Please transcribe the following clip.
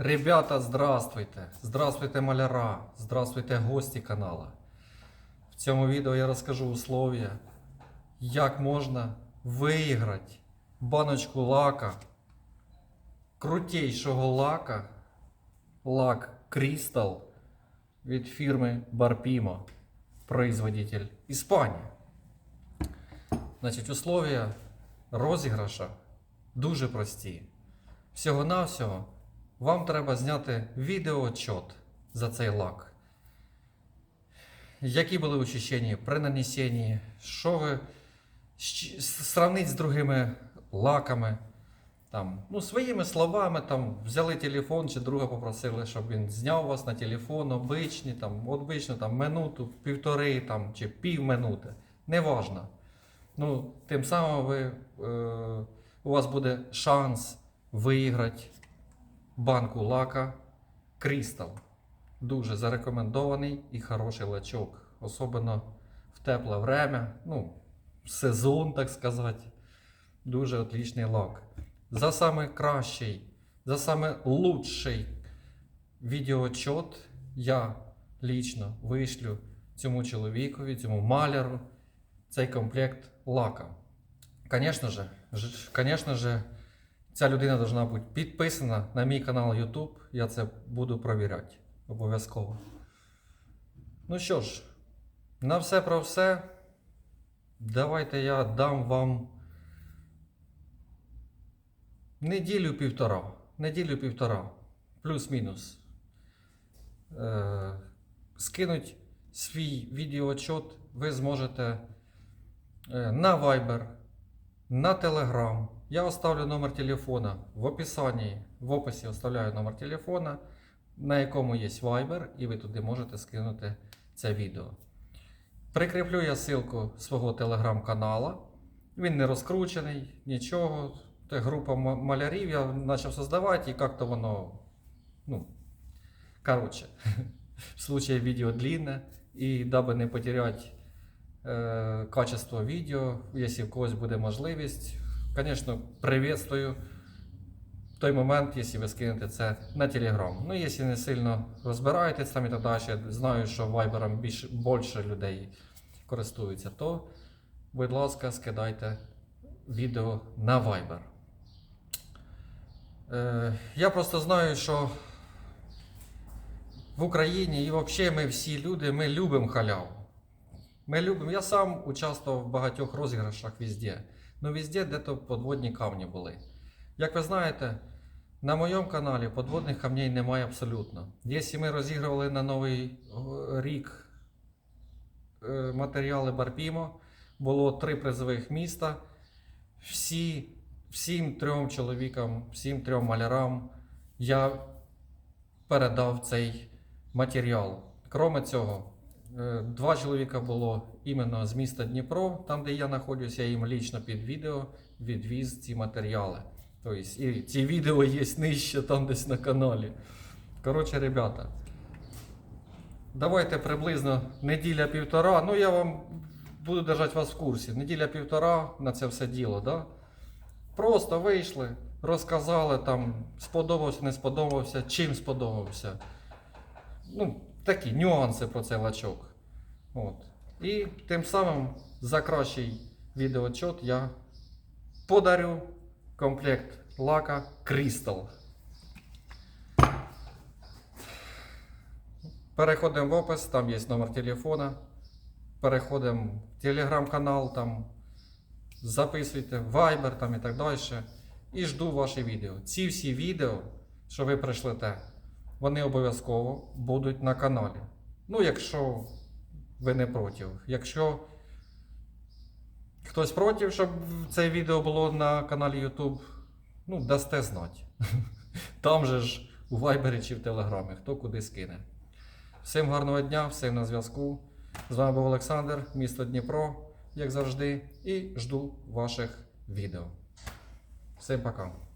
Ребята, здравствуйте! Здравствуйте, маляра! Здравствуйте, гості канала. В цьому відео я розкажу условия, як можна виграти баночку лака, крутейшого лака, лак Crystal від фірми Barpimo, производитель Іспанія. Значить, условия розіграша дуже прості. Всього-навсього вам треба зняти відеоотчет за цей лак. Які були очищення при нанесенні, що ви сравнить з другими лаками. Там, ну, своїми словами там, взяли телефон чи друга попросили, щоб він зняв вас на телефон, обичні, там, обично там, минуту, півтори там, чи півминути. Неважно. Ну, тим самим ви, е, у вас буде шанс виграти банку лака Crystal. Дуже зарекомендований і хороший лачок. Особливо в тепле время, ну, сезон, так сказати. Дуже отличний лак. За саме кращий, за саме лучший відеоотчет я лічно вишлю цьому чоловікові, цьому маляру цей комплект лака. Звісно ж, ж- же, ця людина должна бути підписана на мій канал YouTube. Я це буду провіряти обов'язково. Ну що ж, на все про все. Давайте я дам вам неділю півтора. Неділю півтора. Плюс-мінус. Е, скинуть свій відеоотчет ви зможете е, на Viber, на Telegram. Я оставлю номер телефона в описанні, в описі оставляю номер телефона, на якому є Viber, і ви туди можете скинути це відео. Прикріплю я ссылку свого телеграм-канала. Він не розкручений, нічого. Це група малярів я почав создавати, і як-то воно. Ну, коротше, в случае видео длинне, і даби не потерять е, качество відео, якщо в когось буде можливість. Звісно, приветствую той момент, якщо ви скинете це на Telegram. Ну, якщо не сильно розбираєтесь там і так далі, знаю, що Viber більше, більше людей користуються, то, будь ласка, скидайте відео на Viber. Е, я просто знаю, що в Україні і взагалі ми всі люди, ми любимо халяву. Ми любимо. Я сам участвував в багатьох розіграшах везде. Ну везде де-то подводні камні були. Як ви знаєте, на моєму каналі подводних камней немає абсолютно. Якщо ми розігрували на Новий е, рік е, матеріали Барпімо, було три призових міста. Всі, всім трьом чоловікам, всім трьом малярам я передав цей матеріал. Кроме цього, два чоловіка було іменно з міста Дніпро, там де я знаходжуся, я їм лічно під відео відвіз ці матеріали. Тобто, і ці відео є нижче там десь на каналі. Коротше, ребята, давайте приблизно неділя-півтора. Ну, я вам буду держати вас в курсі. Неділя-півтора на це все діло, да? Просто вийшли, розказали там, сподобався, не сподобався, чим сподобався. Ну, такі нюанси про цей лачок. От. І тим самим за кращий відеоотчет я подарю комплект лака Crystal. Переходимо в опис, там є номер телефона. Переходимо в телеграм-канал, там записуйте, Viber там і так далі. І жду ваші відео. Ці всі відео, що ви прийшлете, вони обов'язково будуть на каналі. Ну, якщо ви не проти. Якщо хтось проти, щоб це відео було на каналі YouTube, ну, дасте знати. Там же ж у Viber чи в Телеграмі, хто куди скине. Всім гарного дня, всім на зв'язку. З вами був Олександр, місто Дніпро, як завжди, і жду ваших відео. Всім пока.